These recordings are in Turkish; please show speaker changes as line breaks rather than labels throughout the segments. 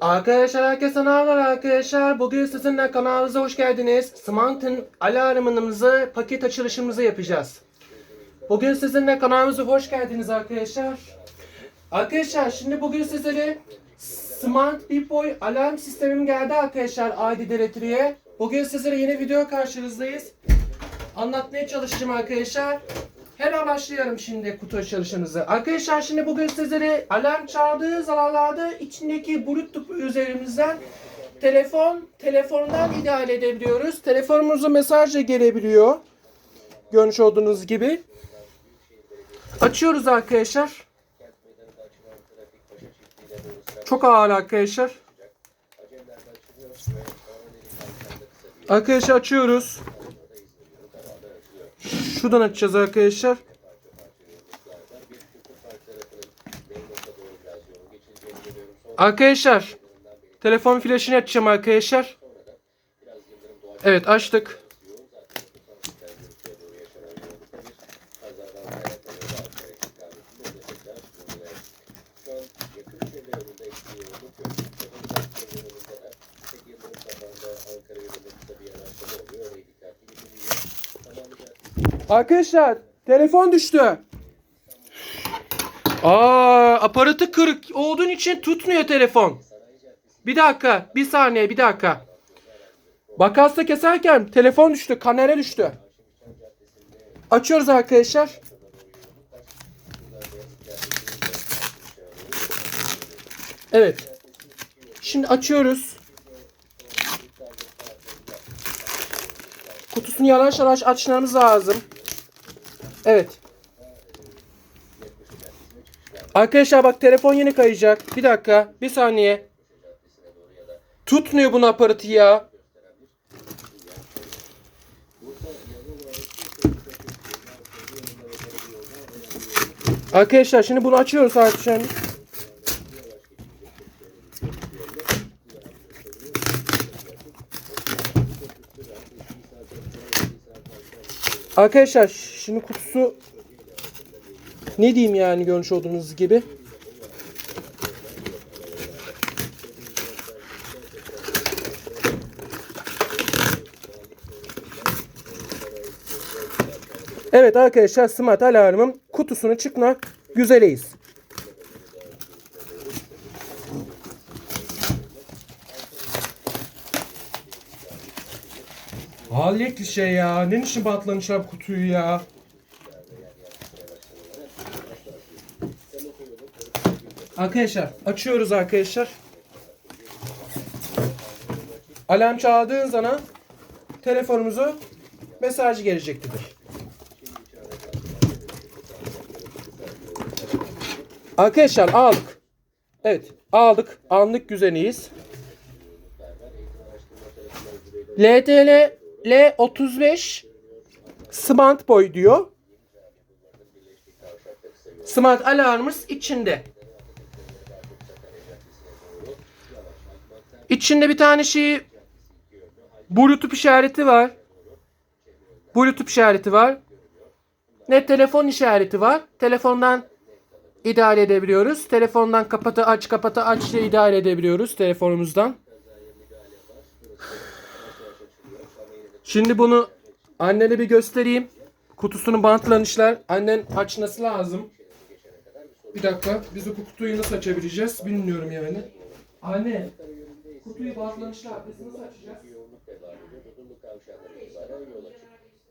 Arkadaşlar herkese merhabalar arkadaşlar. Bugün sizinle kanalımıza hoş geldiniz. Smart'ın alarmımızı, paket açılışımızı yapacağız. Bugün sizinle kanalımıza hoş geldiniz arkadaşlar. Arkadaşlar şimdi bugün sizlere Smart Big Boy alarm sistemim geldi arkadaşlar ID Directory'e. Bugün sizlere yeni video karşınızdayız. Anlatmaya çalışacağım arkadaşlar. Hemen başlayalım şimdi kutu açılışımızı. Arkadaşlar şimdi bugün sizlere alarm çaldığı zamanlarda içindeki bluetooth üzerimizden telefon, telefondan idare edebiliyoruz. Telefonumuza mesaj da gelebiliyor. Görmüş olduğunuz gibi. Açıyoruz arkadaşlar. Çok ağır arkadaşlar. Arkadaşlar açıyoruz. Şuradan açacağız arkadaşlar.
yolculuklar var. Bir kültür park tarafının Beykoz'a doğru biraz yol geçileceğini görüyorum. Sonra
Arkadaşlar telefon flaşını açacağım arkadaşlar. Evet açtık. Arkadaşlar telefon düştü. Aa aparatı kırık olduğun için tutmuyor telefon. Bir dakika, bir saniye, bir dakika. Bakasta keserken telefon düştü, kamera düştü. Açıyoruz arkadaşlar. Evet. Şimdi açıyoruz. Kutusunu yavaş yavaş açmamız lazım. Evet. Arkadaşlar bak telefon yeni kayacak. Bir dakika. Bir saniye. Tutmuyor bunu aparatı ya. Arkadaşlar şimdi bunu açıyoruz arkadaşlar. Arkadaşlar şimdi kutusu ne diyeyim yani görmüş olduğunuz gibi. Evet arkadaşlar smart alarmın kutusunu çıkmak güzeleyiz. Halletli şey ya. Ne için batlamışlar kutuyu ya? Arkadaşlar açıyoruz arkadaşlar. Alarm çaldığın zaman telefonumuzu mesaj gelecektir. Arkadaşlar aldık. Evet aldık. Anlık güzeniyiz. LTL L35 Smart Boy diyor. Smart alarmımız içinde. İçinde bir tane şey Bluetooth işareti var. Bluetooth işareti var. Ne telefon işareti var. Telefondan idare edebiliyoruz. Telefondan kapatı aç kapatı aç diye idare edebiliyoruz telefonumuzdan. Şimdi bunu annene bir göstereyim. Kutusunu bantlamışlar. Annen açması lazım. Bir dakika. Biz o kutuyu nasıl açabileceğiz bilmiyorum yani. Anne. Kutuyu bantlamışlar. Biz nasıl açacağız?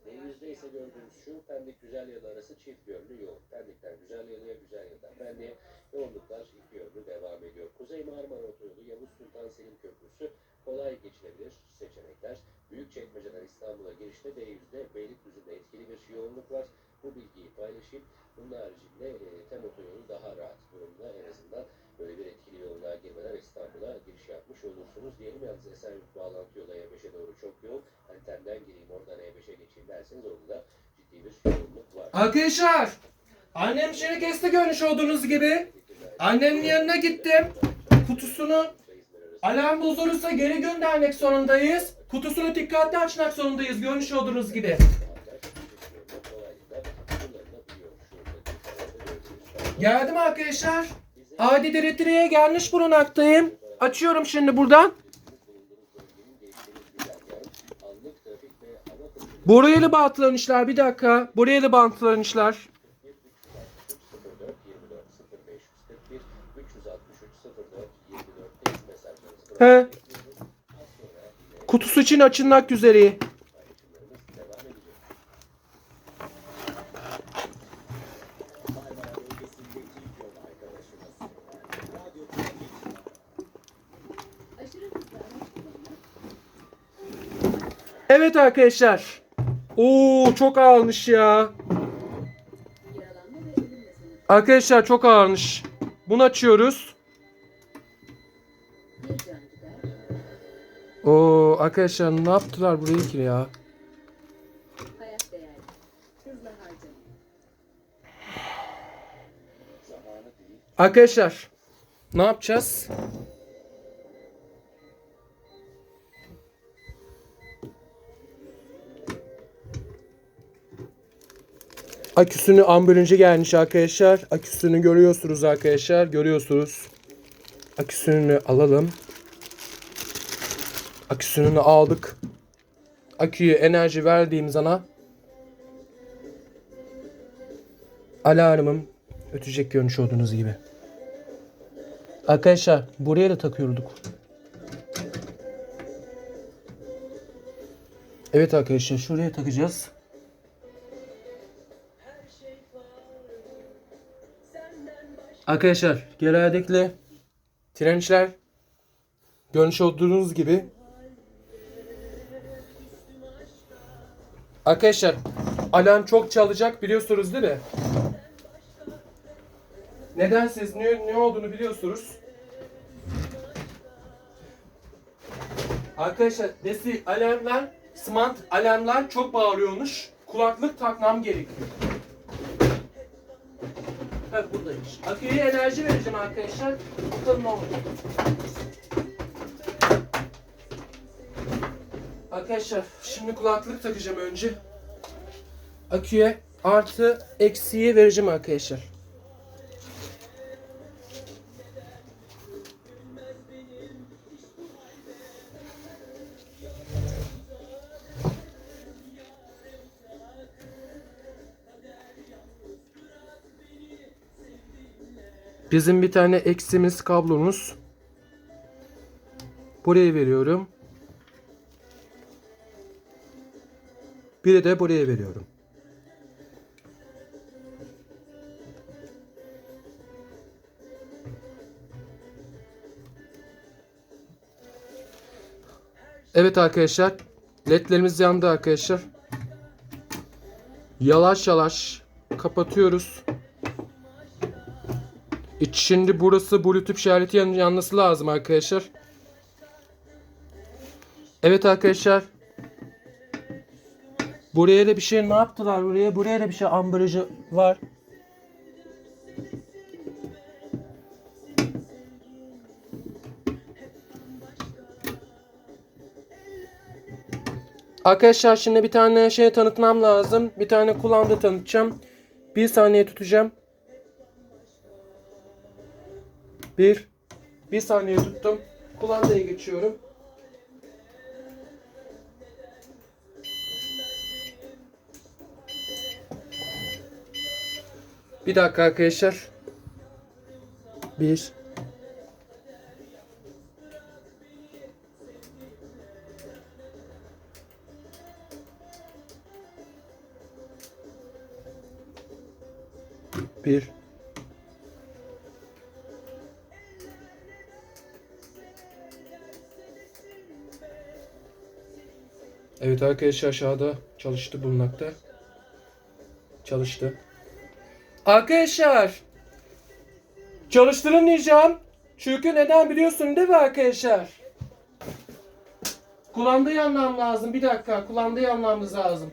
Denizde ise gördüğümüz şu Pendik Güzelyalı arası çift yönlü yol. Pendik'ten Güzelyalı'ya, Güzelyalı'dan Pendik'e yoğunluklar iki yönlü devam ediyor. Kuzey Marmara Otoyolu, Yavuz Sultan Selim Köprüsü kolay geçilebilir seçenekler. Büyükçekmece'den İstanbul'a girişte D100'de Beylikdüzü'nde etkili bir yoğunluk var. Bu bilgiyi paylaşayım. Bunun haricinde e, TEM otoyolu daha rahat durumda en azından böyle bir etkili yoğunluğa girmeden İstanbul'a giriş yapmış olursunuz. Diyelim yalnız Esenyurt bağlantı yolu E5'e doğru çok yoğun. Antemden gireyim oradan E5'e geçeyim derseniz orada da ciddi bir yoğunluk var.
Arkadaşlar. Annem şimdi kesti görmüş olduğunuz gibi. Annemin yanına gittim. Kutusunu alarm bozulursa geri göndermek zorundayız. Kutusunu dikkatli açmak zorundayız görmüş olduğunuz gibi.
Geldim arkadaşlar. Adi Direktiri'ye gelmiş bulunaktayım. Açıyorum şimdi buradan. Buraya da bantlanışlar bir dakika. Buraya da bantlanışlar. He. Kutusu için açılmak üzere. Evet arkadaşlar. Oo çok ağırmış ya. Arkadaşlar çok ağırmış. Bunu açıyoruz. Oo arkadaşlar ne yaptılar burayı ki ya? Arkadaşlar ne yapacağız? Aküsünü ambulance gelmiş arkadaşlar. Aküsünü görüyorsunuz arkadaşlar. Görüyorsunuz. Aküsünü alalım. Aküsünü aldık. Aküye enerji verdiğim zaman alarmım ötecek görmüş olduğunuz gibi. Arkadaşlar buraya da takıyorduk. Evet arkadaşlar şuraya takacağız. Arkadaşlar genellikle trençler görmüş olduğunuz gibi Arkadaşlar alarm çok çalacak biliyorsunuz değil mi? Neden siz ne, ne olduğunu biliyorsunuz. Arkadaşlar desi alarmlar, smart alarmlar çok bağırıyormuş. Kulaklık takmam gerekiyor. Evet buradaymış. Aküye enerji vereceğim arkadaşlar. Bakalım ne olacak. Arkadaşlar şimdi kulaklık takacağım önce. Aküye artı eksiği vereceğim arkadaşlar. Bizim bir tane eksimiz kablomuz. Buraya veriyorum. Biri de buraya veriyorum. Evet arkadaşlar. ledlerimiz yandı arkadaşlar. Yavaş yavaş kapatıyoruz. Şimdi burası bluetooth işareti yan- yanması lazım arkadaşlar. Evet arkadaşlar. Buraya da bir şey ne yaptılar buraya? Buraya da bir şey ambalajı var. Arkadaşlar şimdi bir tane şey tanıtmam lazım. Bir tane kulağımda tanıtacağım. Bir saniye tutacağım. Bir. Bir saniye tuttum. Kulağımdaya geçiyorum. Bir dakika arkadaşlar. Bir. Bir. Evet arkadaşlar aşağıda çalıştı bulunmakta. Çalıştı. Arkadaşlar. Çalıştıramayacağım. Çünkü neden biliyorsun değil mi arkadaşlar? Kulağımda yanmam lazım. Bir dakika. Kulağımda yanmamız lazım.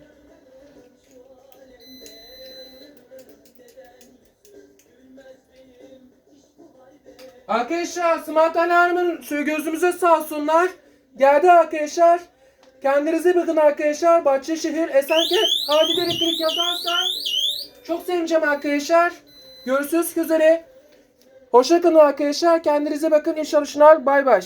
Arkadaşlar smart alarmın gözümüze sağ olsunlar. Geldi arkadaşlar. Kendinize bakın arkadaşlar. Bahçeşehir, Esenkent, Hadi Elektrik yazarsan çok sevineceğim arkadaşlar. Görüşürüz üzere. Hoşçakalın arkadaşlar. Kendinize bakın. Çalışmalar. Bay bay.